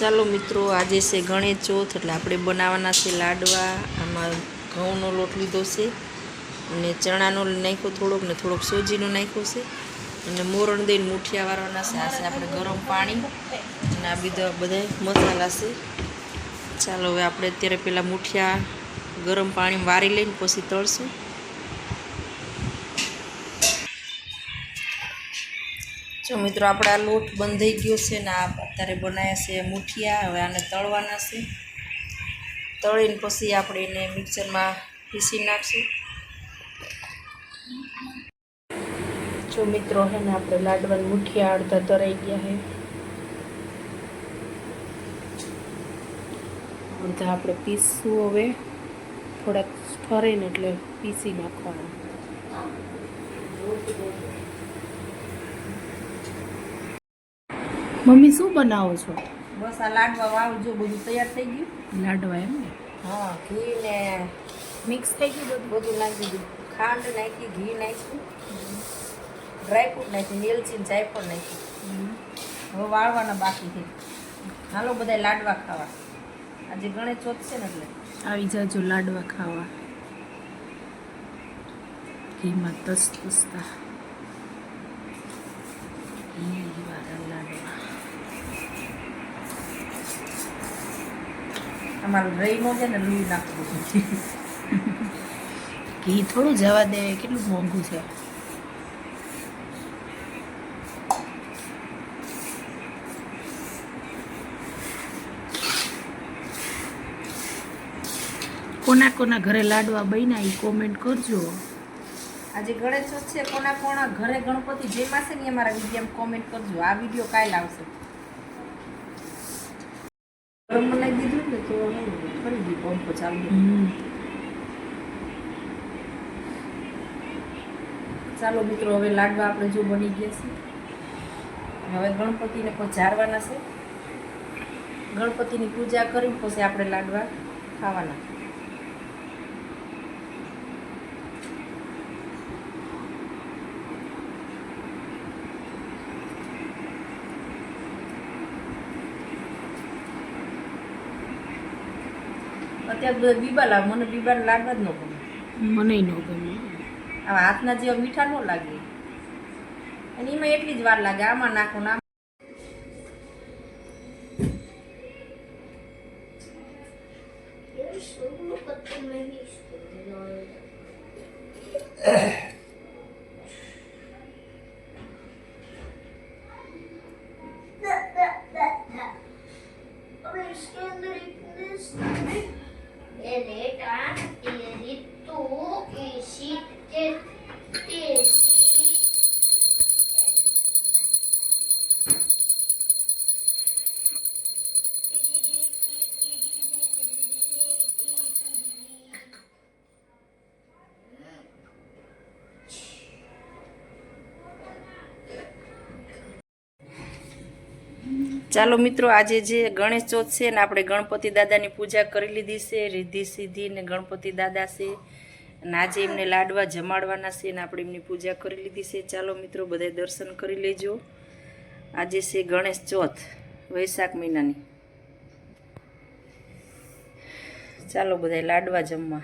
ચાલો મિત્રો, આજે છે ગણેશ ચોથ, એટલે આપણે બનાવવાના છે લાડવા. આમાં ઘઉંનો લોટ લીધો છે અને ચણાનો નાખ્યો થોડોક ને થોડોક સોજીનો નાખ્યો છે અને મોરણ દઈને મૂઠિયા વાળવાના છે. આ છે આપણે ગરમ પાણી અને આ બીજા બધા મસાલા છે. ચાલો હવે આપણે અત્યારે પહેલાં મૂઠિયા ગરમ પાણી વારી લઈને પછી તળશું. જો મિત્રો, આપણે આ લોટ બંધાઈ ગયો છે ને આ અત્યારે બનાવ્યા છે મુઠિયા, હવે આને તળવાના છે. તળીને પછી આપણે એને મિક્સરમાં પીસી નાખશું. જો મિત્રો, હે ને આપણે લાડવાની મુઠિયા અડધા તરાઈ ગયા છે. અડધા આપણે પીસવું હવે. થોડાક ફરે ને એટલે પીસી નાખવાનું. મમ્મી શું બનાવો છો? બસ આ લાડવા વાવજો બધું તૈયાર થઈ ગયું. લાડવા એમ ને? હા ઘી ને મિક્સ થઈ ગયું બધું? બધું નાખી દીધું. ખાંડ નાખી ઘી નાખ્યું. ડ્રાયફ્રૂટ નાખ્યું એલચી જાયફળ નાખ્યું. હવે વાળવાના બાકી છે. હાલો બધા લાડવા ખાવા. આજે ગણેશ ચોથ છે ને એટલે. આવી જાજો લાડવા ખાવા. ઘીમાં તસ તસતા ઘીવાળા લાડવા. અમારું રહીમો છે ને લૂઈ નાખવું છે ઘી થોડું જવા દે કેટલું મોંઘું છે? કોના કોના ઘરે લાડવા બન્યા એ કોમેન્ટ કરજો. આજે ગણેશ છે કોના કોના ઘરે ગણપતિ જેમાં છે ને અમારા વીડિયો કોમેન્ટ કરજો. આ વીડિયો કાલ આવશે. ગરમ બનાવી દીધું ને તો ફરી ગયું પંપ ચાલુ ચાલો મિત્રો હવે લાડવા આપણે જો બની ગયા છે. હવે ગણપતિને પધારવાના છે. ગણપતિની પૂજા કરી પછી આપણે લાડવા ખાવાના. અત્યારે બધા બીબા લાવ મને બીબા લાડવા જ ન ગમે. મને ન ગમે. આવા હાથના જેવા મીઠા ન લાગે. અને એમાં એટલી જ વાર લાગે. આમાં નાખો ના આમાં. ચાલો મિત્રો, આજે જે ગણેશ ચોથ છે ને, આપણે ગણપતિ દાદાની પૂજા કરી લીધી છે. રિદ્ધિ, સિદ્ધિ ને ગણપતિ દાદા છે. અને આજે એમને લાડવા જમાડવાના છે ને, આપણે એમની પૂજા કરી લીધી છે. ચાલો મિત્રો, બધાય દર્શન કરી લેજો. આજે છે ગણેશ ચોથ, વૈશાખ મહિનાની. ચાલો બધાય લાડવા જમવા.